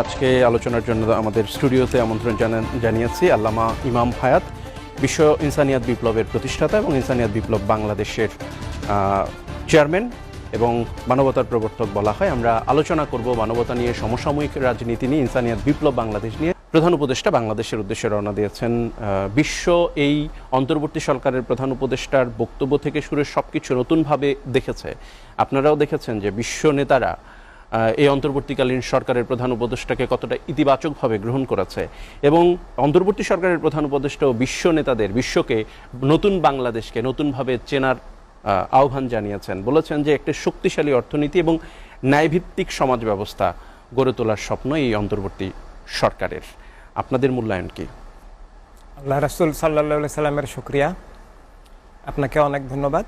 আজকে আলোচনার জন্য আমাদের স্টুডিওতে আমন্ত্রণ জানিয়েছি আল্লামা ইমাম হায়াত, বিশ্ব ইনসানিয়াত বিপ্লবের প্রতিষ্ঠাতা এবং ইনসানিয়াত বিপ্লব বাংলাদেশের চেয়ারম্যান এবং মানবতার প্রবর্তক বলা হয়। আমরা আলোচনা করব মানবতা নিয়ে, সমসাময়িক রাজনীতি নিয়ে, ইনসানিয়াত বিপ্লব বাংলাদেশ নিয়ে। প্রধান উপদেষ্টা বাংলাদেশের উদ্দেশ্যে রওনা দিয়েছেন বিশ্ব এই অন্তর্বর্তী সরকারের প্রধান উপদেষ্টার বক্তব্য থেকে শুরু সব কিছু নতুনভাবে দেখেছে। আপনারাও দেখেছেন যে বিশ্ব নেতারা এই অন্তর্বর্তীকালীন সরকারের প্রধান উপদেষ্টাকে কতটা ইতিবাচকভাবে গ্রহণ করেছে এবং অন্তর্বর্তী সরকারের প্রধান উপদেষ্টা ও বিশ্ব নেতাদের, বিশ্বকে নতুন বাংলাদেশকে নতুনভাবে চেনার আহ্বান জানিয়েছেন। বলেছেন যে একটি শক্তিশালী অর্থনীতি এবং ন্যায়ভিত্তিক সমাজ ব্যবস্থা গড়ে তোলার স্বপ্ন এই অন্তর্বর্তী সরকারের। আপনাদের মূল্যায়ন কি? আল্লাহ রাসুল সাল্লা সাল্লামের শুক্রিয়া। আপনাকে অনেক ধন্যবাদ।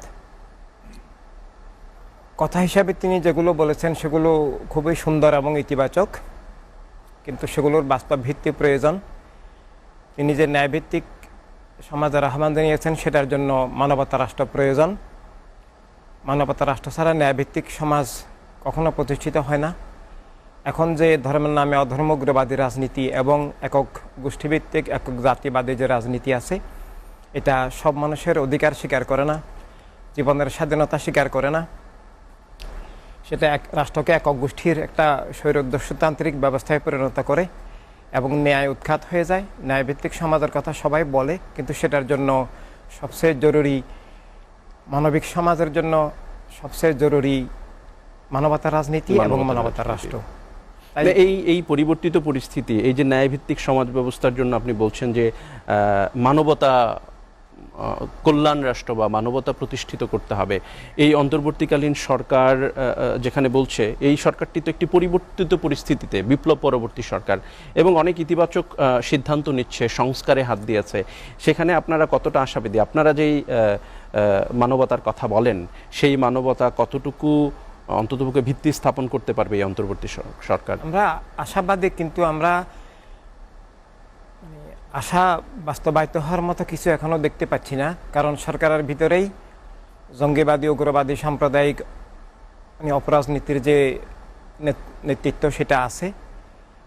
কথা হিসাবে তিনি যেগুলো বলেছেন সেগুলো খুবই সুন্দর এবং ইতিবাচক, কিন্তু সেগুলোর বাস্তব ভিত্তি প্রয়োজন। তিনি যে ন্যায়ভিত্তিক সমাজের আহ্বান জানিয়েছেন সেটার জন্য মানবতা রাষ্ট্র প্রয়োজন। মানবতা রাষ্ট্র ছাড়া ন্যায়ভিত্তিক সমাজ কখনো প্রতিষ্ঠিত হয় না। এখন যে ধর্মের নামে অধর্মগ্রবাদী রাজনীতি এবং একক গোষ্ঠীভিত্তিক, একক জাতিবাদী যে রাজনীতি আছে, এটা সব মানুষের অধিকার স্বীকার করে না, জীবনের স্বাধীনতা স্বীকার করে না। সেটা এক রাষ্ট্রকে একক গোষ্ঠীর একটা স্বৈরদস্যতান্ত্রিক ব্যবস্থায় পরিণত করে এবং ন্যায় উৎখাত হয়ে যায়। ন্যায়ভিত্তিক সমাজের কথা সবাই বলে কিন্তু সেটার জন্য সবচেয়ে জরুরি মানবিক সমাজের জন্য সবচেয়ে জরুরি মানবতার রাজনীতি এবং মানবতার রাষ্ট্র। এই এই পরিবর্তিত পরিস্থিতি এই যে ন্যায়ভিত্তিক সমাজ ব্যবস্থার জন্য আপনি বলছেন যে মানবতা কল্যাণ রাষ্ট্র বা মানবতা প্রতিষ্ঠিত করতে হবে। এই অন্তর্বর্তীকালীন সরকার যেখানে বলছে, এই সরকারটি তো একটি পরিবর্তিত পরিস্থিতিতে, বিপ্লব পরবর্তী সরকার এবং অনেক ইতিবাচক সিদ্ধান্ত নিচ্ছে, সংস্কারে হাত দিয়েছে। সেখানে আপনারা কতটা আশাবাদী? আপনারা যেই মানবতার কথা বলেন, সেই মানবতা কতটুকু, অন্ততপক্ষে ভিত্তি স্থাপন করতে পারবে এই অন্তর্বর্তী সরকার? আমরা আশাবাদী, কিন্তু আমরা আশা বাস্তবায়িত হওয়ার মতো কিছু এখনও দেখতে পাচ্ছি না, কারণ সরকারের ভিতরেই জঙ্গিবাদী, উগ্রবাদী, সাম্প্রদায়িক মানে অপরাজনীতির যে নেত- নেতৃত্ব সেটা আছে,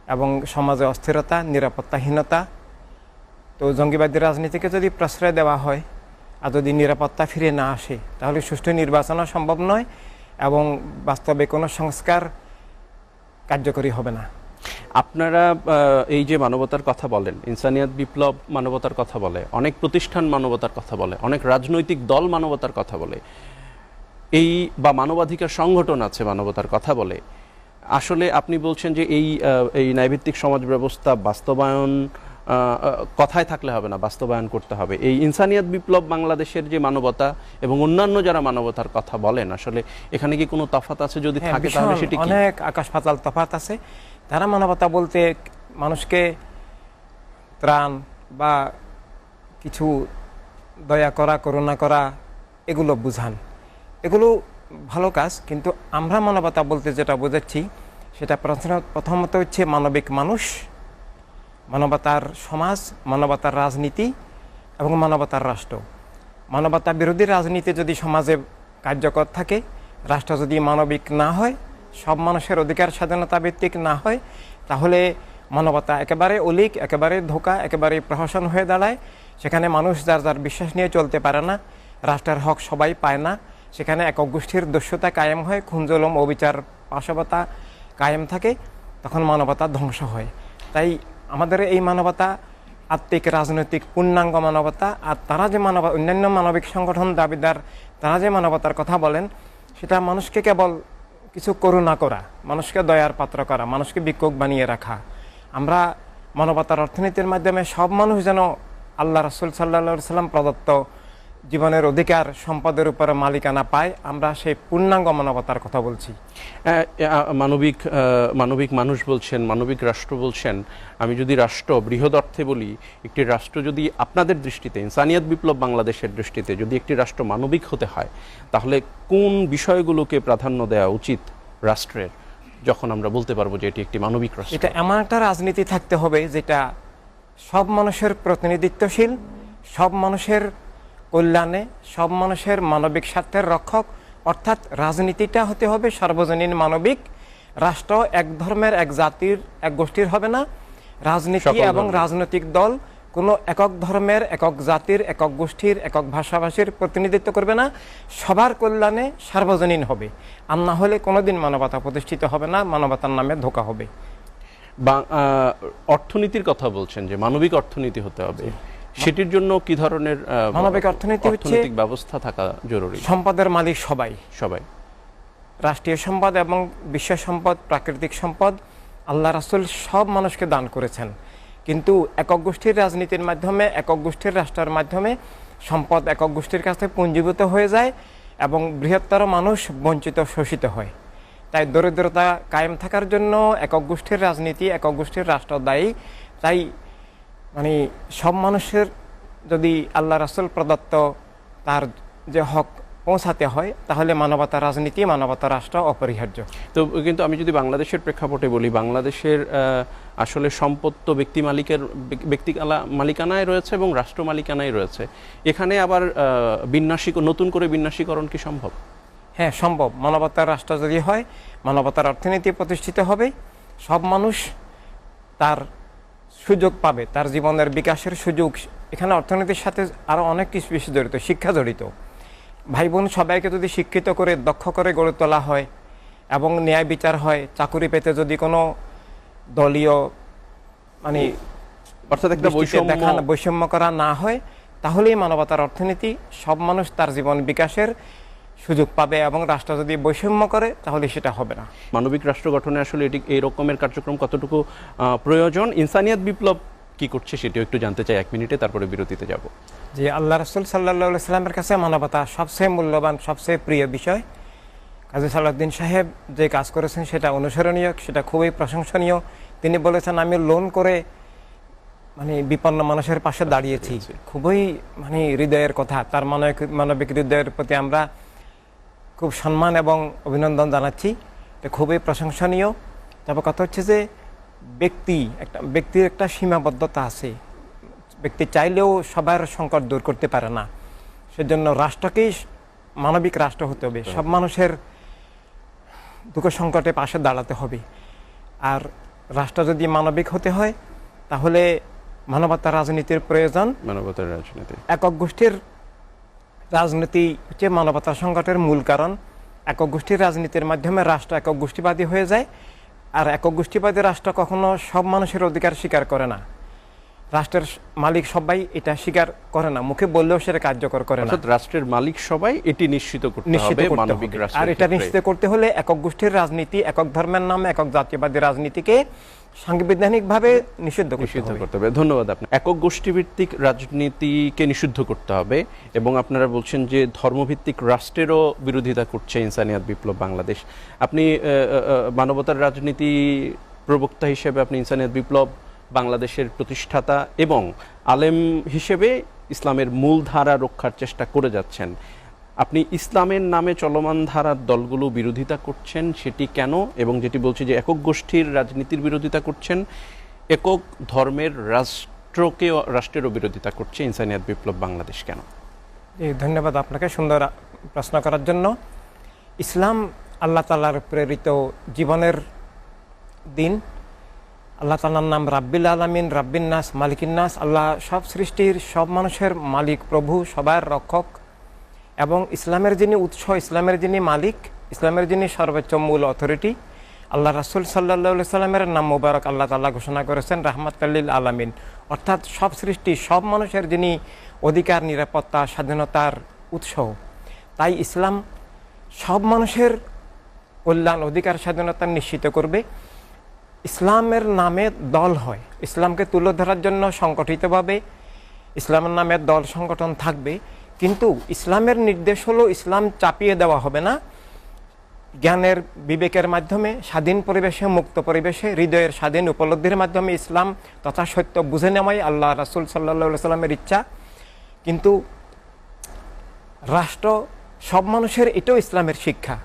এবং সমাজে অস্থিরতা, নিরাপত্তাহীনতা। তো জঙ্গিবাদী রাজনীতিকে যদি প্রশ্রয় দেওয়া হয় আর যদি নিরাপত্তা ফিরে না আসে, তাহলে সুষ্ঠু নির্বাচনও সম্ভব নয় এবং বাস্তবে কোনো সংস্কার কার্যকরী হবে না। আপনারা এই যে মানবতার কথা বলেন ইনসানিয়াত বিপ্লব মানবতার কথা বলে অনেক প্রতিষ্ঠান মানবতার কথা বলে অনেক রাজনৈতিক দল মানবতার কথা বলে এই বা মানবাধিকার সংগঠন আছে মানবতার কথা বলে আসলে আপনি বলছেন যে এই এই ন্যায়ভিত্তিক সমাজ ব্যবস্থা বাস্তবায়ন কথায় থাকলে হবে না বাস্তবায়ন করতে হবে। এই ইনসানিয়াত বিপ্লব বাংলাদেশের যে মানবতা এবং অন্যান্য যারা মানবতার কথা বলেন আসলে এখানে কি কোনো তফাত আছে যদি হ্যাঁ, থাকে তাহলে সেটি অনেক আকাশ পাতাল তফাত আছে। তারা মানবতা বলতে মানুষকে ত্রাণ বা কিছু দয়া করা, করুণা করা, এগুলো বুঝান। এগুলো ভালো কাজ, কিন্তু আমরা মানবতা বলতে যেটা বোঝাচ্ছি, সেটা প্রথম- প্রথমত হচ্ছে মানবিক মানুষ, মানবতার সমাজ, মানবতার রাজনীতি এবং মানবতার রাষ্ট্র। মানবতা বিরোধী রাজনীতি যদি সমাজে কার্যকর থাকে, রাষ্ট্র যদি মানবিক না হয় সব মানুষের অধিকার স্বাধীনতা ভিত্তিক না হয়, তাহলে মানবতা একেবারে অলিক, একেবারে ধোকা, একেবারে প্রহসন হয়ে দাঁড়ায়। সেখানে মানুষ যার যার বিশ্বাস নিয়ে চলতে পারে না, রাষ্ট্রের হক সবাই পায় না। সেখানে একক গোষ্ঠীর দস্যুতা কায়েম হয়, খুনজলম, অবিচার, পাশবতা কায়েম থাকে, তখন মানবতা ধ্বংস হয়। তাই আমাদের এই মানবতা আত্মিক, রাজনৈতিক, পূর্ণাঙ্গ মানবতা, আর তারা যে মানব, অন্যান্য মানবিক সংগঠন, দাবিদার, তারা যে মানবতার কথা বলেন, সেটা মানুষকে কেবল কিছু করুণা করা, মানুষকে দয়ার পাত্র করা, মানুষকে বিক্ষোভ বানিয়ে রাখা। আমরা মানবতার অর্থনীতির মাধ্যমে সব মানুষ যেন আল্লাহ রসুল সাল্লা সাল্লাম প্রদত্ত জীবনের অধিকার সম্পদের উপরে মালিকানা পায় আমরা সেই পূর্ণাঙ্গ মানবতার কথা বলছি। মানবিক মানবিক মানুষ বলছেন মানবিক রাষ্ট্র বলছেন আমি যদি রাষ্ট্র বৃহৎ অর্থে বলি একটি রাষ্ট্র যদি আপনাদের দৃষ্টিতে ইনসানিয়াত বিপ্লব বাংলাদেশের দৃষ্টিতে যদি একটি রাষ্ট্র মানবিক হতে হয় তাহলে কোন বিষয়গুলোকে প্রাধান্য দেওয়া উচিত রাষ্ট্রের? যখন আমরা বলতে পারব যে এটি একটি মানবিক রাষ্ট্র। এটা এমন একটা রাজনীতি থাকতে হবে যেটা সব মানুষের প্রতিনিধিত্বশীল সব মানুষের কল্যাণে সব মানুষের মানবিক স্বার্থের রক্ষক অর্থাৎ রাজনীতিটা হতে হবে সর্বজনীন মানবিক। রাষ্ট্র এক ধর্মের এক জাতির এক গোষ্ঠীর হবে না। রাজনীতি এবং রাজনৈতিক দল কোনো একক ধর্মের একক জাতির একক গোষ্ঠীর একক ভাষাভাষীর প্রতিনিধিত্ব করবে না। সবার কল্যাণে সার্বজনীন হবে। আর না হলে কোনোদিন মানবতা প্রতিষ্ঠিত হবে না মানবতার নামে ধোকা হবে। অর্থনীতির কথা বলছেন যে মানবিক অর্থনীতি হতে হবে। সেটির জন্য কি ধরনের মানবিক অর্থনীতি হচ্ছে- অর্থনৈতিক ব্যবস্থা থাকা জরুরি? সম্পদের মালিক সবাই। সবাই। রাষ্ট্রীয় সম্পদ এবং বিশ্ব সম্পদ প্রাকৃতিক সম্পদ আল্লাহ রাসুল সব মানুষকে দান করেছেন। কিন্তু একক গোষ্ঠীর রাজনীতির মাধ্যমে একক গোষ্ঠীর রাষ্ট্রের মাধ্যমে সম্পদ একক গোষ্ঠীর কাছে পুঞ্জীভূত হয়ে যায় এবং বৃহত্তর মানুষ বঞ্চিত শোষিত হয়। তাই দরিদ্রতা কায়েম থাকার জন্য একক গোষ্ঠীর রাজনীতি একক গোষ্ঠীর রাষ্ট্র দায়ী। তাই মানে সব মানুষের যদি আল্লাহ রাসুল প্রদত্ত তার যে হক পৌঁছাতে হয় তাহলে মানবতা রাজনীতি মানবতা রাষ্ট্র অপরিহার্য। তো কিন্তু আমি যদি বাংলাদেশের প্রেক্ষাপটে বলি বাংলাদেশের আসলে সম্পদ তো ব্যক্তি মালিকের ব্যক্তি মালিকানায় রয়েছে এবং রাষ্ট্র মালিকানায় রয়েছে। এখানে আবার আহ, বিন্যাসিক নতুন করে বিন্যাসীকরণ কি সম্ভব? হ্যাঁ সম্ভব। মানবতার রাষ্ট্র যদি হয় মানবতার অর্থনীতি প্রতিষ্ঠিত হবে সব মানুষ তার সুযোগ পাবে তার জীবনের বিকাশের সুযোগ। এখানে অর্থনীতির সাথে আরও অনেক কিছু বেশি জড়িত শিক্ষা জড়িত। ভাই বোন সবাইকে যদি শিক্ষিত করে দক্ষ করে গড়ে তোলা হয় এবং ন্যায় বিচার হয় চাকুরি পেতে যদি কোনো দলীয় মানে অর্থাৎ একটা দেখানো বৈষম্য করা না হয় তাহলেই মানবতার অর্থনীতি সব মানুষ তার জীবন বিকাশের সুযোগ পাবে এবং রাষ্ট্র যদি বৈষম্য করে তাহলে সেটা হবে না। মানবিক রাষ্ট্র গঠনে আসলে এটি এই রকমের কার্যক্রম কতটুকু প্রয়োজন? ইনসানিয়াত বিপ্লব কি করছে সেটিও একটু জানতে চাই এক মিনিটে তারপরে বিরতিতে যাব। যে আল্লাহ রসুল সাল্লাহ সাল্লামের কাছে মানবতা সবচেয়ে মূল্যবান সবচেয়ে প্রিয় বিষয়। কাজী সালাউদ্দিন সাহেব যে কাজ করেছেন সেটা অনুসরণীয় সেটা খুবই প্রশংসনীয়। তিনি বলেছেন আমি লোন করে মানে বিপন্ন মানুষের পাশে দাঁড়িয়েছি। খুবই মানে হৃদয়ের কথা। তার মানবিক মানবিক হৃদয়ের প্রতি আমরা খুব সম্মান এবং অভিনন্দন জানাচ্ছি। এটা খুবই প্রশংসনীয়। তারপর কথা হচ্ছে যে ব্যক্তি একটা ব্যক্তির একটা সীমাবদ্ধতা আছে। ব্যক্তি চাইলেও সবার সংকট দূর করতে পারে না। সেজন্য রাষ্ট্রকেই মানবিক রাষ্ট্র হতে হবে। সব মানুষের দুঃখ সংকটে পাশে দাঁড়াতে হবে। আর রাষ্ট্র যদি মানবিক হতে হয় তাহলে মানবতা রাজনীতির প্রয়োজন। মানবতার রাজনীতি। একক গোষ্ঠীর রাজনীতি হচ্ছে মানবতা সংকটের মূল কারণ একক গোষ্ঠীর রাজনীতির মাধ্যমে রাষ্ট্র একক গোষ্ঠীবাদী হয়ে যায় আর একক গোষ্ঠীবাদী রাষ্ট্র কখনো সব মানুষের অধিকার স্বীকার করে না। রাষ্ট্রের মালিক সবাই এটা স্বীকার করে না মুখে বললেও সেটা কার্যকর করে না। রাষ্ট্রের মালিক সবাই এটি নিশ্চিত করতে মানবিক হবে। আর এটা নিশ্চিত করতে হলে একক গোষ্ঠীর রাজনীতি একক ধর্মের নামে একক জাতীয়বাদী রাজনীতিকে সাংবিধানিকভাবে নিষিদ্ধ করতে নিষিদ্ধ হবে। করতে হবে। ধন্যবাদ আপনার একক গোষ্ঠীভিত্তিক রাজনীতিকে নিষিদ্ধ করতে হবে এবং আপনারা বলছেন যে ধর্মভিত্তিক রাষ্ট্রেরও বিরোধিতা করছে ইনসানিয়াত বিপ্লব বাংলাদেশ। আপনি মানবতার রাজনীতি প্রবক্তা হিসেবে আপনি ইনসানিয়াত বিপ্লব বাংলাদেশের প্রতিষ্ঠাতা এবং আলেম হিসেবে ইসলামের মূল ধারা রক্ষার চেষ্টা করে যাচ্ছেন। আপনি ইসলামের নামে চলমান ধারার দলগুলো বিরোধিতা করছেন সেটি কেন? এবং যেটি বলছে যে একক গোষ্ঠীর রাজনীতির বিরোধিতা করছেন একক ধর্মের রাষ্ট্রকে রাষ্ট্রেরও বিরোধিতা করছে ইনসানিয়াত বিপ্লব বাংলাদেশ কেন? জি, ধন্যবাদ আপনাকে সুন্দর প্রশ্ন করার জন্য। ইসলাম আল্লাহ তালার প্রেরিত জীবনের দিন। আল্লাহ তালার নাম রাব্বিল আলমিন রাব্বিন নাস মালিকিন নাস। আল্লাহ সব সৃষ্টির সব মানুষের মালিক প্রভু সবার রক্ষক। এবং ইসলামের যিনি উৎস, ইসলামের যিনি মালিক, ইসলামের যিনি সর্বোচ্চ মূল অথরিটি আল্লাহ রাসুল সাল্লাহ সাল্লামের নাম মুবারক আল্লাহ তাল্লাহ ঘোষণা করেছেন, রাহমাত আল্লিল আলামিন। অর্থাৎ সব সৃষ্টি, সব মানুষের যিনি অধিকার, নিরাপত্তা, স্বাধীনতার উৎস। তাই ইসলাম সব মানুষের কল্যাণ, অধিকার, স্বাধীনতা নিশ্চিত করবে। ইসলামের নামে দল হয়। ইসলামকে তুলে ধরার জন্য সংগঠিতভাবে ইসলামের নামে দল সংগঠন থাকবে। কিন্তু ইসলামের নির্দেশ হলো ইসলাম চাপিয়ে দেওয়া হবে না। জ্ঞানের বিবেকের মাধ্যমে, স্বাধীন পরিবেশে, মুক্ত পরিবেশে, হৃদয়ের স্বাধীন উপলব্ধির মাধ্যমে ইসলাম তথা সত্য বুঝে নেওয়াই আল্লাহ রাসুল সাল্লা সাল্লামের ইচ্ছা। কিন্তু রাষ্ট্র সব মানুষের এটাও ইসলামের শিক্ষা।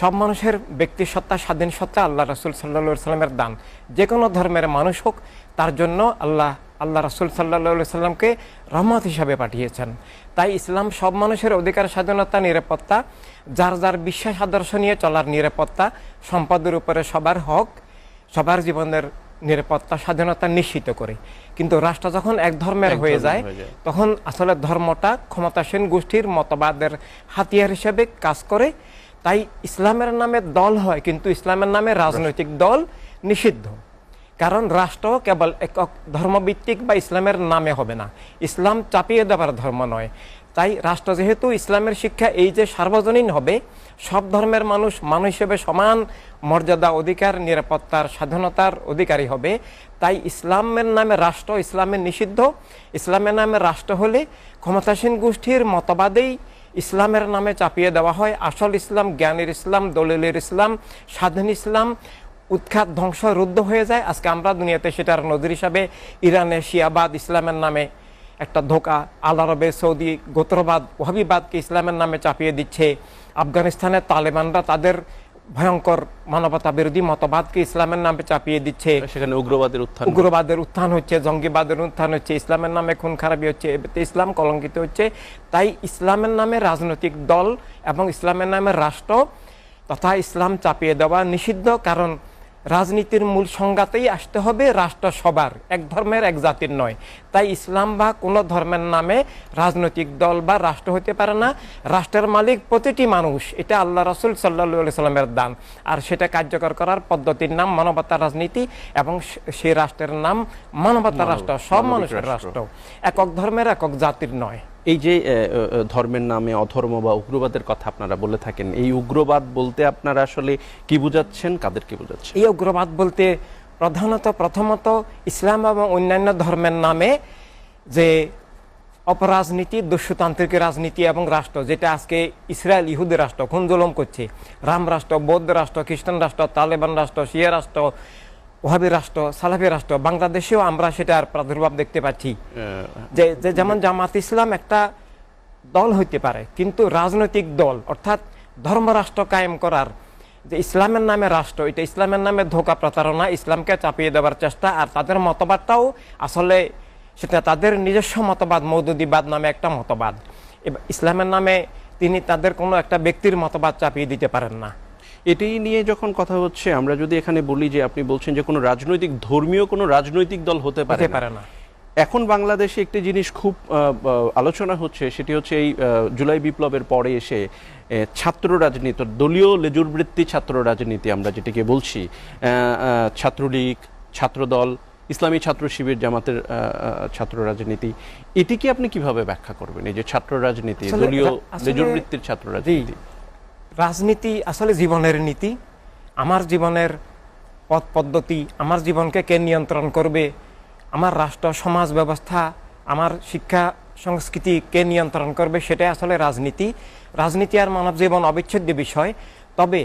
সব মানুষের ব্যক্তি সত্তা, স্বাধীন সত্তা আল্লাহ রাসুল সাল্লা সাল্লামের দান। যে কোনো ধর্মের মানুষ হোক, তার জন্য আল্লাহ আল্লাহ রাসুল সাল্লাহ সাল্লামকে রহমত হিসাবে পাঠিয়েছেন। তাই ইসলাম সব মানুষের অধিকার স্বাধীনতা নিরাপত্তা যার যার বিশ্বাস আদর্শ নিয়ে চলার নিরাপত্তা সম্পদের উপরে সবার হক সবার জীবনের নিরাপত্তা স্বাধীনতা নিশ্চিত করে। কিন্তু রাষ্ট্র যখন এক ধর্মের হয়ে যায় হয়ে যায়। তখন আসলে ধর্মটা ক্ষমতাসীন গোষ্ঠীর মতবাদের হাতিয়ার হিসেবে কাজ করে। তাই ইসলামের নামে দল হয় কিন্তু ইসলামের নামে রাজনৈতিক দল নিষিদ্ধ। কারণ রাষ্ট্র কেবল একক ধর্মভিত্তিক বা ইসলামের নামে হবে না। ইসলাম চাপিয়ে দেওয়ার ধর্ম নয়। তাই রাষ্ট্র যেহেতু ইসলামের শিক্ষা এই যে সার্বজনীন হবে, সব ধর্মের মানুষ মানুষ হিসেবে সমান মর্যাদা অধিকার, নিরাপত্তার, স্বাধীনতার অধিকারী হবে। তাই ইসলামের নামে রাষ্ট্র ইসলামের নিষিদ্ধ। ইসলামের নামে রাষ্ট্র হলে ক্ষমতাসীন গোষ্ঠীর মতবাদেই ইসলামের নামে চাপিয়ে দেওয়া হয়। আসল ইসলাম জ্ঞানের ইসলাম, দলিলের ইসলাম, স্বাধীন ইসলাম উৎখাত ধ্বংস রুদ্ধ হয়ে যায়। আজকে আমরা দুনিয়াতে সেটার নজির হিসাবে ইরানে শিয়াবাদ ইসলামের নামে একটা ধোকা আল আরবে সৌদি গোত্রবাদ ওহাবিবাদকে ইসলামের নামে চাপিয়ে দিচ্ছে। আফগানিস্তানের তালেবানরা তাদের ভয়ঙ্কর মানবতা বিরোধী মতবাদকে ইসলামের নামে চাপিয়ে দিচ্ছে। সেখানে উগ্রবাদের উত্থান উগ্রবাদের উত্থান হচ্ছে জঙ্গিবাদের উত্থান হচ্ছে ইসলামের নামে খুন খারাপি হচ্ছে ইসলাম কলঙ্কিত হচ্ছে। তাই ইসলামের নামে রাজনৈতিক দল এবং ইসলামের নামে রাষ্ট্র তথা ইসলাম চাপিয়ে দেওয়া নিষিদ্ধ কারণ রাজনীতির মূল সংজ্ঞাতেই আসতে হবে রাষ্ট্র সবার। এক ধর্মের এক জাতির নয়। তাই ইসলাম বা কোনো ধর্মের নামে রাজনৈতিক দল বা রাষ্ট্র হতে পারে না। রাষ্ট্রের মালিক প্রতিটি মানুষ এটা আল্লাহ রসুল সাল্লা সাল্লামের দান। আর সেটা কার্যকর করার পদ্ধতির নাম মানবতা রাজনীতি এবং সেই রাষ্ট্রের নাম মানবতা রাষ্ট্র সব মানুষের রাষ্ট্র। রাষ্ট্র। একক ধর্মের একক জাতির নয়। এই যে ধর্মের নামে অধর্ম বা উগ্রবাদের কথা আপনারা বলে থাকেন, এই উগ্রবাদ বলতে আপনারা আসলে কি বুঝাচ্ছেন? কাদের কি বুঝাচ্ছেন? এই উগ্রবাদ বলতে প্রধানত, প্রথমত ইসলাম এবং অন্যান্য ধর্মের নামে যে অপরাজনীতি, দস্যুতান্ত্রিক রাজনীতি এবং রাষ্ট্র, যেটা আজকে ইসরায়েল ইহুদি রাষ্ট্র খুন, জুলুম করছে। রাম রাষ্ট্র, বৌদ্ধ রাষ্ট্র, খ্রিস্টান রাষ্ট্র, তালেবান রাষ্ট্র, শিয়া রাষ্ট্র ওহাবি রাষ্ট্র সালাফি রাষ্ট্র বাংলাদেশেও আমরা সেটার প্রাদুর্ভাব দেখতে পাচ্ছি। যে যে যেমন জামাত ইসলাম একটা দল হইতে পারে কিন্তু রাজনৈতিক দল অর্থাৎ ধর্মরাষ্ট্র কায়েম করার যে ইসলামের নামে রাষ্ট্র এটা ইসলামের নামে ধোকা প্রতারণা ইসলামকে চাপিয়ে দেওয়ার চেষ্টা আর তাদের মতবাদটাও আসলে সেটা তাদের নিজস্ব মতবাদ মৌদুদিবাদ নামে একটা মতবাদ। ইসলামের নামে তিনি তাদের কোনো একটা ব্যক্তির মতবাদ চাপিয়ে দিতে পারেন না। এটাই নিয়ে যখন কথা হচ্ছে আমরা যদি এখানে বলি যে আপনি বলছেন যে কোনো রাজনৈতিক ধর্মীয় কোনো রাজনৈতিক দল হতে পারে না। পারে না। এখন বাংলাদেশে একটি জিনিস খুব আলোচনা হচ্ছে সেটি হচ্ছে এই জুলাই বিপ্লবের পরে এসে ছাত্র রাজনীতি দলীয় লেজুরবৃত্তি ছাত্র রাজনীতি আমরা যেটিকে বলছি ছাত্রলীগ ছাত্রদল ইসলামী ছাত্র শিবির জামাতের ছাত্র রাজনীতি এটিকে আপনি কীভাবে ব্যাখ্যা করবেন? এই যে ছাত্র রাজনীতি দলীয় লেজুরবৃত্তির ছাত্র রাজনীতি। রাজনীতি আসলে জীবনের নীতি। আমার জীবনের পথ পদ্ধতি আমার জীবনকে কে নিয়ন্ত্রণ করবে আমার রাষ্ট্র সমাজ ব্যবস্থা আমার শিক্ষা, সংস্কৃতি কে নিয়ন্ত্রণ করবে সেটাই আসলে রাজনীতি রাজনীতি আর মানব জীবন অবিচ্ছেদ্য বিষয়। তবে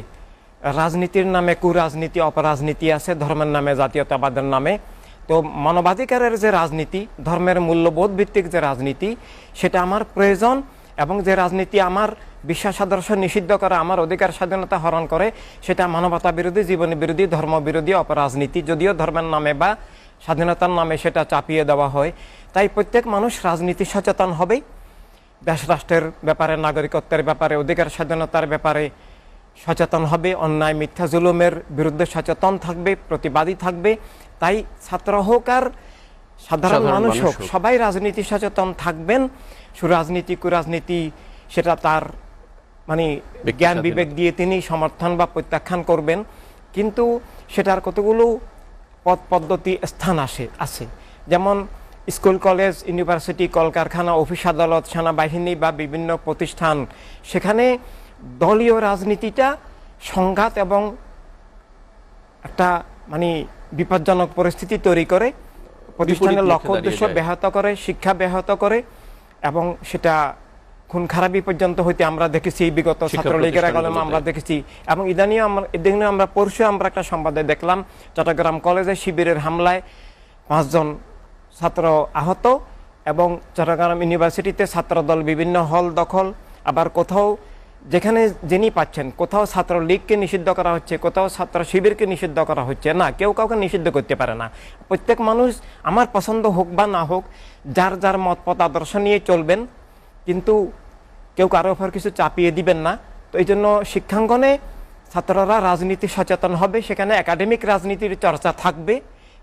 রাজনীতির নামে কুরাজনীতি অপরাজনীতি আছে ধর্মের নামে জাতীয়তাবাদের নামে। তো মানবাধিকারের যে রাজনীতি, ধর্মের মূল্যবোধ ভিত্তিক যে রাজনীতি, সেটা আমার প্রয়োজন এবং যে রাজনীতি আমার বিশ্বাস আদর্শ নিষিদ্ধ করা আমার অধিকার স্বাধীনতা হরণ করে সেটা মানবতা বিরোধী জীবন বিরোধী ধর্ম বিরোধী অপরাজনীতি যদিও ধর্মের নামে বা স্বাধীনতার নামে সেটা চাপিয়ে দেওয়া হয়। তাই প্রত্যেক মানুষ রাজনীতি সচেতন হবেই। দেশ রাষ্ট্রের ব্যাপারে নাগরিকত্বের ব্যাপারে অধিকার স্বাধীনতার ব্যাপারে সচেতন হবে অন্যায় মিথ্যা জুলুমের বিরুদ্ধে সচেতন থাকবে প্রতিবাদী থাকবে। তাই ছাত্র হোক আর সাধারণ মানুষ হোক। সবাই রাজনীতি সচেতন থাকবেন। সুরাজনীতি কুরাজনীতি সেটা তার মানে জ্ঞান বিবেক দিয়ে তিনি সমর্থন বা প্রত্যাখ্যান করবেন। কিন্তু সেটার কতগুলো পদ পদ্ধতি স্থান আসে আছে। যেমন স্কুল কলেজ ইউনিভার্সিটি কলকারখানা অফিস আদালত সেনাবাহিনী বা বিভিন্ন প্রতিষ্ঠান। সেখানে দলীয় রাজনীতিটা সংঘাত এবং একটা মানে বিপজ্জনক পরিস্থিতি তৈরি করে। প্রতিষ্ঠানের লক্ষ্য উদ্দেশ্য ব্যাহত করে শিক্ষা ব্যাহত করে এবং সেটা খুন খারাপি পর্যন্ত হইতে আমরা দেখেছি বিগত ছাত্রলীগের প্রতিষ্ঠানগুলোতে। আমরা দেখেছি। এবং ইদানিং আমরা ইদানিং আমরা পরশু আমরা একটা সংবাদে দেখলাম চট্টগ্রাম কলেজে শিবিরের হামলায় পাঁচজন ছাত্র আহত এবং চট্টগ্রাম ইউনিভার্সিটিতে ছাত্রদল বিভিন্ন হল দখল। আবার কোথাও যেখানে যিনি পাচ্ছেন কোথাও ছাত্র লীগকে নিষিদ্ধ করা হচ্ছে কোথাও ছাত্র শিবিরকে নিষিদ্ধ করা হচ্ছে না কেউ কাউকে নিষিদ্ধ করতে পারে না। প্রত্যেক মানুষ আমার পছন্দ হোক বা না হোক যার যার মত পথ আদর্শ নিয়ে চলবেন কিন্তু কেউ কারও উপর কিছু চাপিয়ে দিবেন না। তো এই জন্য শিক্ষাঙ্গনে ছাত্ররা রাজনীতি সচেতন হবে, সেখানে একাডেমিক রাজনীতির চর্চা থাকবে,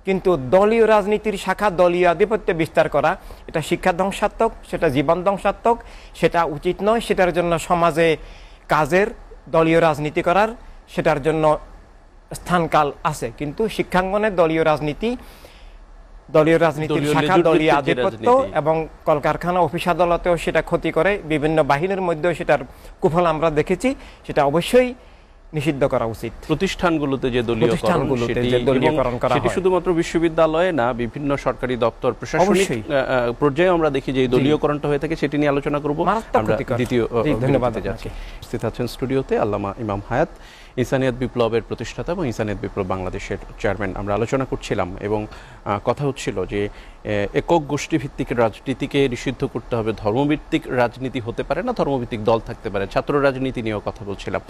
কিন্তু দলীয় রাজনীতির শাখা দলীয় আধিপত্য বিস্তার করা, এটা শিক্ষা ধ্বংসাত্মক, সেটা জীবন ধ্বংসাত্মক, সেটা উচিত নয়, সেটার জন্য সমাজে কাজের, দলীয় রাজনীতি করার, সেটার জন্য স্থানকাল আছে। কিন্তু শিক্ষাঙ্গনে দলীয় রাজনীতি দলীয় রাজনীতির শাখা দলীয় আধিপত্য এবং কলকারখানা অফিস আদালতেও সেটা ক্ষতি করে বিভিন্ন বাহিনীর মধ্যেও সেটার কুফল আমরা দেখেছি। সেটা অবশ্যই নিষিদ্ধ করা উচিত। প্রতিষ্ঠানগুলোতে যে দলীয়করণ করা সেটি শুধুমাত্র বিশ্ববিদ্যালয়ে না বিভিন্ন সরকারি দপ্তর প্রশাসনিক পর্যায়ে আমরা দেখি যে দলীয়করণটা হয়ে থাকে সেটি নিয়ে আলোচনা করব। আমরা দ্বিতীয় ধন্যবাদ। উপস্থিত আছেন স্টুডিওতে আল্লামা ইমাম হায়াত। ইনসানিয়াত বিপ্লবের প্রতিষ্ঠাতা এবং ইসানিয়াত বিপ্লব বাংলাদেশের চেয়ারম্যান আমরা আলোচনা করছিলাম এবং কথা হচ্ছিল যে একক গোষ্ঠীভিত্তিক রাজনীতিকে নিষিদ্ধ করতে হবে। ধর্মভিত্তিক রাজনীতি হতে পারে না, ধর্মভিত্তিক দল থাকতে পারে। ছাত্র রাজনীতি নিয়েও কথা বলছিলাম।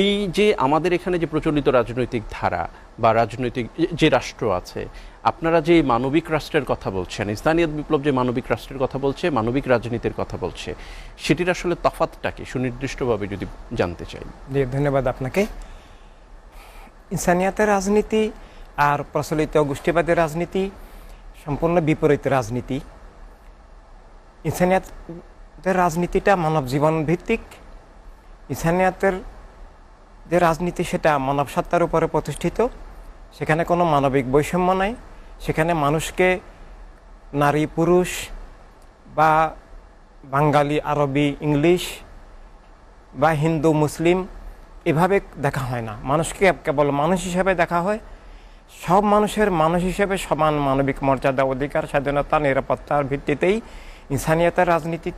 এই যে আমাদের এখানে যে প্রচলিত রাজনৈতিক ধারা বা রাজনৈতিক, যে রাষ্ট্র আছে আপনারা যে মানবিক রাষ্ট্রের কথা বলছেন ইসলামিয়াত বিপ্লব যে মানবিক রাষ্ট্রের কথা বলছে, মানবিক রাজনীতির কথা বলছে, সেটির আসলে তফাতটা কি? সুনির্দিষ্টভাবে যদি জানতে চাই। ধন্যবাদ আপনাকে। ইনসানিয়াতের রাজনীতি আর প্রচলিত গোষ্ঠীবাদী রাজনীতি সম্পূর্ণ বিপরীত রাজনীতি। ইনসানিয়াতের রাজনীতিটা মানব জীবন ভিত্তিক। ইনসানিয়াতের যে রাজনীতি, সেটা মানব সত্তার উপরে প্রতিষ্ঠিত। সেখানে কোনো মানবিক বৈষম্য নাই। সেখানে মানুষকে নারী, পুরুষ বা বাঙালি, আরবি, ইংলিশ বা হিন্দু, মুসলিম এভাবে দেখা হয় না। মানুষকে কেবল মানুষ হিসেবে দেখা হয়। সব মানুষের মানুষ হিসেবে সমান মানবিক মর্যাদা, অধিকার, স্বাধীনতা, নিরাপত্তার ভিত্তিতেই ইনসানিয়তের রাজনীতি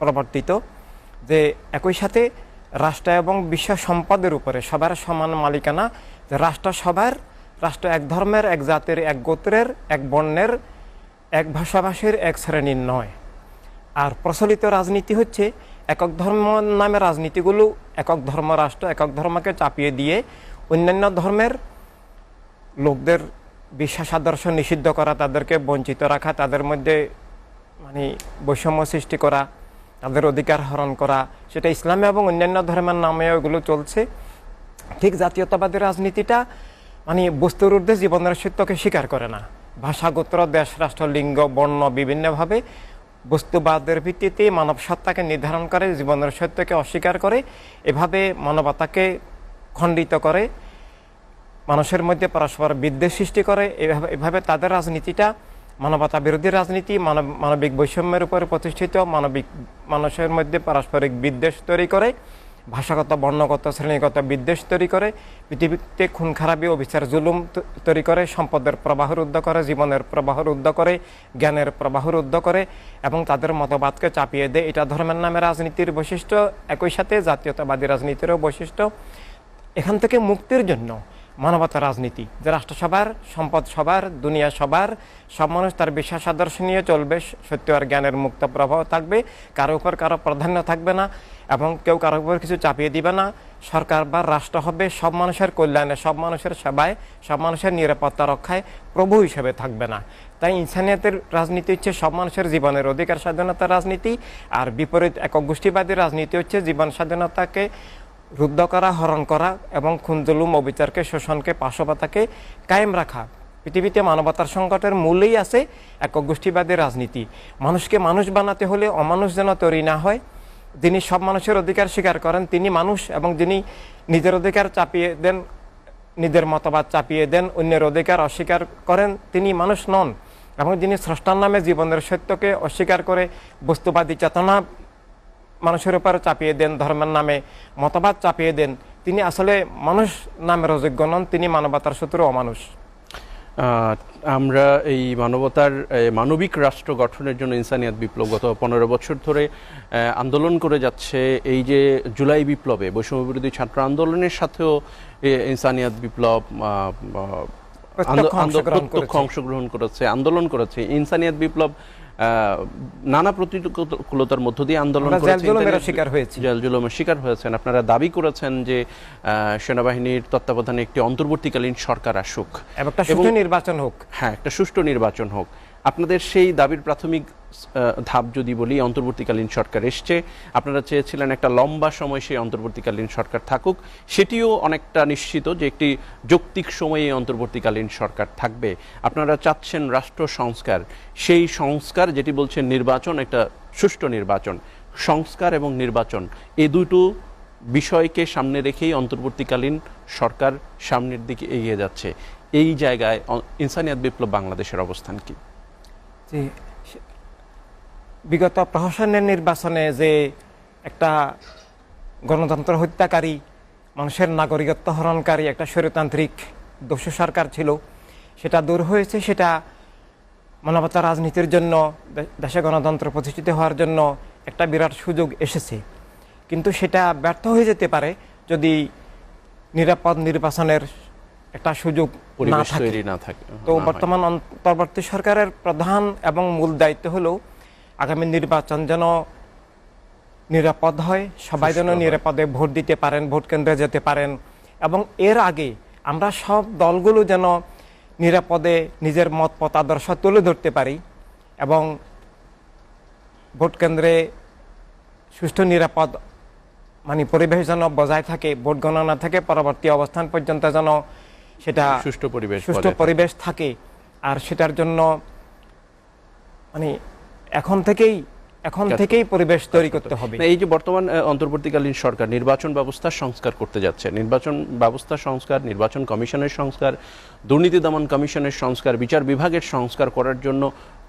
প্রবর্তিত, যে একই সাথে রাষ্ট্র এবং বিশ্ব সম্পদের উপরে সবার সমান মালিকানা, যে রাষ্ট্র সবার রাষ্ট্র এক ধর্মের, এক জাতের, এক গোত্রের, এক বর্ণের, এক ভাষাভাষীর, এক শ্রেণির নয়। আর প্রচলিত রাজনীতি হচ্ছে একক ধর্ম নামে রাজনীতিগুলো একক ধর্ম রাষ্ট্র, একক ধর্মকে চাপিয়ে দিয়ে অন্যান্য ধর্মের লোকদের বিশ্বাস আদর্শ নিষিদ্ধ করা, তাদেরকে বঞ্চিত রাখা, তাদের মধ্যে মানে বৈষম্য সৃষ্টি করা, তাদের অধিকার হরণ করা। সেটা ইসলামে এবং অন্যান্য ধর্মের নামে এগুলো চলছে। ঠিক জাতীয়তাবাদী রাজনীতিটা মানে বস্তুর ঊর্ধ্বে জীবনের সত্যকে স্বীকার করে না। ভাষা গোত্র দেশ, রাষ্ট্র, লিঙ্গ, বর্ণ বিভিন্নভাবে বস্তুবাদের ভিত্তিতে মানব সত্তাকে নির্ধারণ করে, জীবনের সত্যকে অস্বীকার করে, এভাবে মানবতাকে খণ্ডিত করে, মানুষের মধ্যে পরস্পর বিদ্বেষ সৃষ্টি করে, এভাবে এভাবে তাদের রাজনীতিটা মানবতা বিরোধী রাজনীতি, মানব, মানবিক বৈষম্যের উপরে প্রতিষ্ঠিত, মানবিক, মানুষের মধ্যে পারস্পরিক বিদ্বেষ তৈরি করে ভাষাগত, বর্ণগত, শ্রেণীগত বিদ্বেষ তৈরি করে, পৃথিবীতে খুন খারাপি অবিচার, জুলুম তৈরি করে, সম্পদের প্রবাহ রুদ্ধ করে, জীবনের প্রবাহ রুদ্ধ করে, জ্ঞানের প্রবাহ রুদ্ধ করে এবং তাদের মতবাদকে চাপিয়ে দেয়। এটা ধর্মের নামে রাজনীতির বৈশিষ্ট্য। একই সাথে জাতীয়তাবাদী রাজনীতিরও বৈশিষ্ট্য। এখান থেকে মুক্তির জন্য মানবতা রাজনীতি। যে রাষ্ট্র সবার সম্পদ সবার দুনিয়া সবার সব মানুষ তার বিশ্বাস আদর্শ নিয়ে চলবে, সত্য আর জ্ঞানের মুক্ত প্রভাব থাকবে, কারও উপর কারও প্রাধান্য থাকবে না, এবং কেউ কারও উপর কিছু চাপিয়ে দিবে না। সরকার বা রাষ্ট্র হবে সব মানুষের কল্যাণে, সব মানুষের সেবায়, সব মানুষের নিরাপত্তা রক্ষায় প্রভু হিসেবে থাকবে না। তাই ইনসানিয়তের রাজনীতি হচ্ছে সব মানুষের জীবনের অধিকার স্বাধীনতার রাজনীতি, আর বিপরীত একক গোষ্ঠীবাদী রাজনীতি হচ্ছে জীবন স্বাধীনতাকে রুদ্ধ করা হরণ করা এবং খুনজুলুম অবিচারকে, শোষণকে পাশবতাকে কায়েম রাখা। পৃথিবীতে মানবতার সংকটের মূলেই আছে একক গোষ্ঠীবাদী রাজনীতি। মানুষকে মানুষ বানাতে হলে অমানুষ যেন তৈরি না হয়। যিনি সব মানুষের অধিকার স্বীকার করেন, তিনি মানুষ এবং যিনি নিজের অধিকার চাপিয়ে দেন, নিজের মতবাদ চাপিয়ে দেন, অন্যের অধিকার অস্বীকার করেন, তিনি মানুষ নন। এবং যিনি স্রষ্টার নামে জীবনের সত্যকে অস্বীকার করে বস্তুবাদী চেতনা মানুষের উপর চাপিয়ে দেন ধর্মের নামে মতবাদ চাপিয়ে দেন। তিনি আসলে মানুষ নামের অযোগ্য নন তিনি মানবতার শত্রু অমানুষ আমরা এই মানবতার মানবিক রাষ্ট্র গঠনের জন্য ইনসানিয়াত বিপ্লব গত পনেরো বছর ধরে আন্দোলন করে যাচ্ছে। এই যে জুলাই বিপ্লবে বৈষম্য বিরোধী ছাত্র আন্দোলনের সাথেও ইনসানিয়াত বিপ্লব প্রত্যক্ষ অংশগ্রহণ করেছে। আন্দোলন করেছে। ইনসানিয়াত বিপ্লব নানা প্রতিকূলতার মধ্য দিয়ে আন্দোলন শিকার হয়েছে। জালজুলুমের শিকার হয়েছেন। আপনারা দাবি করেছেন যে আহ, সেনাবাহিনীর তত্ত্বাবধানে একটি অন্তর্বর্তীকালীন সরকার আসুক। এবং একটা সুষ্ঠু নির্বাচন হোক। হ্যাঁ একটা সুষ্ঠু নির্বাচন হোক। আপনাদের সেই দাবির প্রাথমিক ধাপ যদি বলি, অন্তর্বর্তীকালীন সরকার এসছে। আপনারা চেয়েছিলেন একটা লম্বা সময় সেই অন্তর্বর্তীকালীন সরকার থাকুক। সেটিও অনেকটা নিশ্চিত যে একটি যৌক্তিক সময়ে অন্তর্বর্তীকালীন সরকার থাকবে। আপনারা চাচ্ছেন রাষ্ট্র সংস্কার। সেই সংস্কার, যেটি বলছেন নির্বাচন, একটা সুষ্ঠু নির্বাচন। সংস্কার এবং নির্বাচন এই দুটো বিষয়কে সামনে রেখেই অন্তর্বর্তীকালীন সরকার সামনের দিকে এগিয়ে যাচ্ছে। এই জায়গায় ইনসানিয়াত বিপ্লব বাংলাদেশের অবস্থান কি? যে বিগত প্রহসনের নির্বাচনে যে একটা গণতন্ত্র হত্যাকারী, মানুষের নাগরিকত্ব হরণকারী একটা স্বৈরতান্ত্রিক দস্যু সরকার ছিল, সেটা দূর হয়েছে, সেটা মানবতা রাজনীতির জন্য দেশে গণতন্ত্র প্রতিষ্ঠিত হওয়ার জন্য একটা বিরাট সুযোগ এসেছে। কিন্তু সেটা ব্যর্থ হয়ে যেতে পারে যদি নিরাপদ নির্বাচনের একটা সুযোগ না থাকে। না থাকে তো বর্তমান অন্তর্বর্তী সরকারের প্রধান এবং মূল দায়িত্ব হলো আগামী নির্বাচন যেন নিরাপদ হয় সবাই যেন নিরাপদে ভোট দিতে পারেন ভোট কেন্দ্রে যেতে পারেন। এবং এর আগে আমরা সব দলগুলো যেন নিরাপদে নিজের মত পথ আদর্শ তুলে ধরতে পারি এবং ভোট কেন্দ্রে সুষ্ঠু নিরাপদ মানে পরিবেশ যেন বজায় থাকে ভোট গণনা থেকে পরবর্তী অবস্থান পর্যন্ত যেন সেটা সুষ্ঠু পরিবেশ সুষ্ঠু পরিবেশ থাকে। আর সেটার জন্য মানে এখন থেকেই এখন থেকেই পরিবেশ তৈরি করতে হবে। এই যে বর্তমান অন্তর্বর্তীকালীন সরকার নির্বাচন ব্যবস্থা সংস্কার করতে যাচ্ছে। নির্বাচন ব্যবস্থা সংস্কার নির্বাচন কমিশনের সংস্কার দুর্নীতি দমন কমিশনের সংস্কার বিচার বিভাগের সংস্কার করার জন্য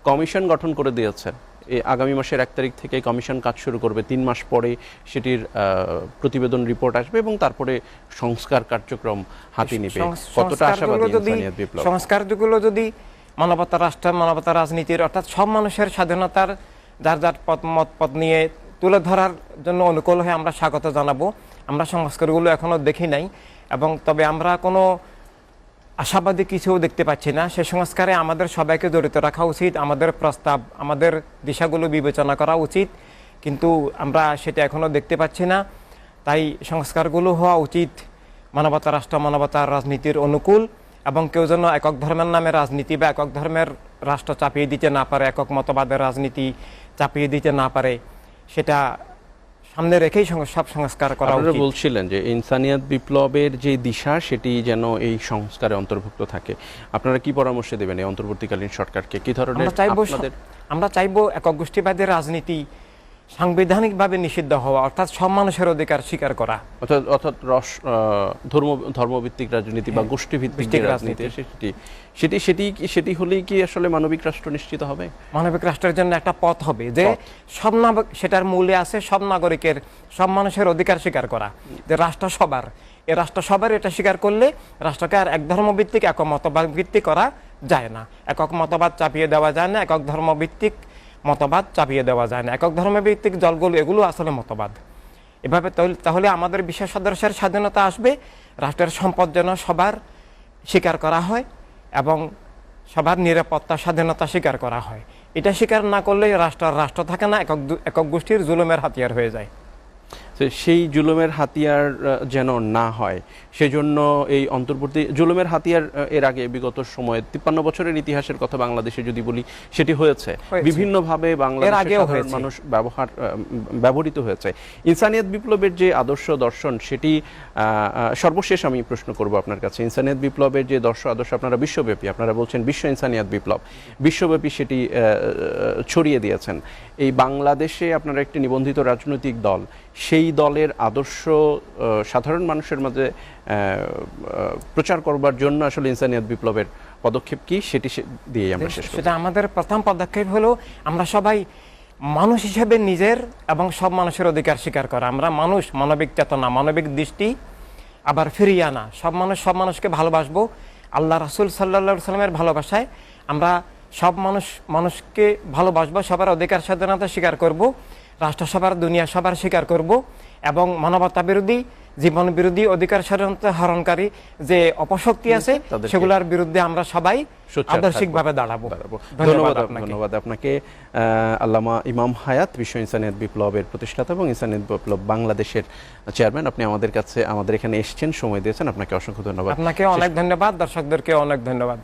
কমিশন গঠন করে দিয়েছে। এই আগামী মাসের এক তারিখ থেকে কমিশন কাজ শুরু করবে। তিন মাস পরে সেটির প্রতিবেদন রিপোর্ট আসবে এবং তারপরে সংস্কার কার্যক্রম হাতে নিবে। কতটা আশাবাদী সংস্কারগুলো যদি মানবতা রাষ্ট্র মানবতা রাজনীতির অর্থাৎ সব মানুষের স্বাধীনতার যার যার পথ মত পথ নিয়ে তুলে ধরার জন্য অনুকূল হয়ে আমরা স্বাগত জানাব। আমরা সংস্কারগুলো এখনও দেখি নাই এবং তবে আমরা কোনো আশাবাদী কিছু দেখতে পাচ্ছি না। সে সংস্কারে আমাদের সবাইকে জড়িত রাখা উচিত, আমাদের প্রস্তাব, আমাদের দিশাগুলো বিবেচনা করা উচিত। কিন্তু আমরা সেটা এখনও দেখতে পাচ্ছি না। তাই সংস্কারগুলো হওয়া উচিত মানবতা রাষ্ট্র, মানবতার রাজনীতির অনুকূল এবং কেউ যেন একক ধর্মের নামে রাজনীতি বা একক ধর্মের রাষ্ট্র চাপিয়ে দিতে না পারে, একক মতবাদের রাজনীতি চাপিয়ে দিতে না পারে, সেটা সামনে রেখেই সব সংস্কার করা আপনারা বলছিলেন যে ইনসানিয়াত বিপ্লবের যে দিশা সেটি যেন এই সংস্কারে অন্তর্ভুক্ত থাকে। আপনারা কি পরামর্শ দেবেন এই অন্তর্বর্তীকালীন সরকারকে? কি ধরনের আমরা চাইব আমরা চাইব একক গোষ্ঠীবাদের রাজনীতি সাংবিধানিকভাবে নিষিদ্ধ হওয়া অর্থাৎ সব মানুষের অধিকার স্বীকার করা। অর্থাৎ অর্থাৎ রস ধর্ম ধর্মভিত্তিক রাজনীতি বা হ্যাঁ, গোষ্ঠীভিত্তিক ভিত্তিক রাজনীতি। সেটি সেটি সেটি সেটি হলেই কি আসলে মানবিক রাষ্ট্র নিশ্চিত হবে? মানবিক রাষ্ট্রের জন্য একটা পথ হবে যে সব নাগরিক সেটার মূলে আছে সব নাগরিকের সব মানুষের অধিকার স্বীকার করা। যে রাষ্ট্র সবার এ রাষ্ট্র সবার এটা স্বীকার করলে রাষ্ট্রকে আর এক ধর্মভিত্তিক একক মতবাদ ভিত্তিক করা যায় না। একক মতবাদ চাপিয়ে দেওয়া যায় না একক ধর্মভিত্তিক মতবাদ চাপিয়ে দেওয়া যায় না। একক ধর্মভিত্তিক দলগুলো এগুলো আসলে মতবাদ। এভাবে তাহলে আমাদের বিশেষ সদস্যের স্বাধীনতা আসবে, রাষ্ট্রের সম্পদ যেন সবার স্বীকার করা হয় এবং সবার নিরাপত্তা, স্বাধীনতা স্বীকার করা হয়। এটা স্বীকার না করলে রাষ্ট্র রাষ্ট্র থাকে না, একক একক গোষ্ঠীর জুলুমের হাতিয়ার হয়ে যায়। সেই জুলুমের হাতিয়ার যেন না হয়। সেজন্য এই অন্তর্বর্তী জুলুমের হাতিয়ার এর আগে বিগত সময়ে তিপ্পান্ন বছরের ইতিহাসের কথা বাংলাদেশে যদি বলি সেটি হয়েছে। বিভিন্নভাবে বাংলাদেশের হয়েছে। মানুষ ব্যবহার ব্যবহৃত হয়েছে। ইনসানিয়াত বিপ্লবের যে আদর্শ দর্শন সেটি সর্বশেষ আমি প্রশ্ন করব আপনার কাছে। ইনসানিয়াত বিপ্লবের যে দর্শ আদর্শ আপনারা বিশ্বব্যাপী আপনারা বলছেন বিশ্ব ইনসানিয়াত বিপ্লব। বিশ্বব্যাপী সেটি আহ, ছড়িয়ে দিয়েছেন। এই বাংলাদেশে আপনারা একটি নিবন্ধিত রাজনৈতিক দল। সেই দলের আদর্শ সাধারণ মানুষের মাঝে প্রচার করবার জন্য আসলে ইনসানিয়াত বিপ্লবের পদক্ষেপ কি? সেটি সে- দিয়েই আমরা শেষ সেটা আমাদের প্রথম পদক্ষেপ হলো আমরা সবাই মানুষ হিসেবে নিজের এবং সব মানুষের অধিকার স্বীকার করা। আমরা মানুষ মানবিক চেতনা মানবিক দৃষ্টি আবার ফিরিয়ে আনা। সব মানুষ সব মানুষকে ভালোবাসবো। আল্লাহ রাসুল সাল্লা সাল্লামের ভালোবাসায় আমরা সব মানুষ মানুষকে ভালোবাসবো সবার অধিকার স্বাধীনতা স্বীকার করব রাষ্ট্রসভার দুনিয়া সবার স্বীকার করব এবং মানবতা বিরোধী জীবন বিরোধী অধিকার স্বাধীনতা হরণকারী যে অপশক্তি আছে সেগুলোর বিরুদ্ধে আমরা সবাই আদর্শিকভাবে দাঁড়াবো। ধন্যবাদ ধন্যবাদ আপনাকে। আল্লামা ইমাম হায়াত বিশ্ব ইনসানিয়াত বিপ্লবের প্রতিষ্ঠাতা এবং ইনসানিয়াত বিপ্লব বাংলাদেশের চেয়ারম্যান। আপনি আমাদের কাছে আমাদের এখানে এসেছেন সময় দিয়েছেন। আপনাকে অসংখ্য ধন্যবাদ। আপনাকে অনেক ধন্যবাদ। দর্শকদেরকে অনেক ধন্যবাদ।